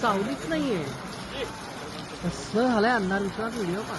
सावलीच नाहीये कस झालंय अंधार विश्वास व्हिडिओ का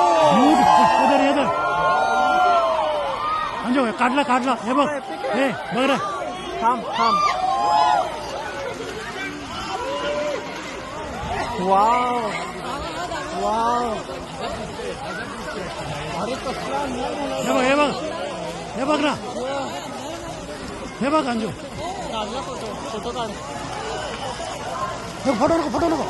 काढला काढला हे बघ हे बघ रे थांब थांब वाव वाव हे बघ हे बघ हे बघ ना हे बघ अंजू फोटो काढ फोटो नको फोटो नको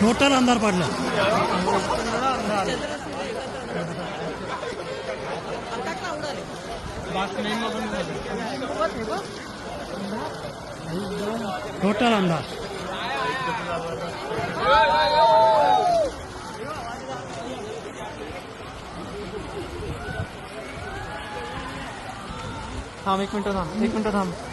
टोटल अंधार पडला टोटल अंधार थांब एक मिनटं थांब एक मिनटं थांब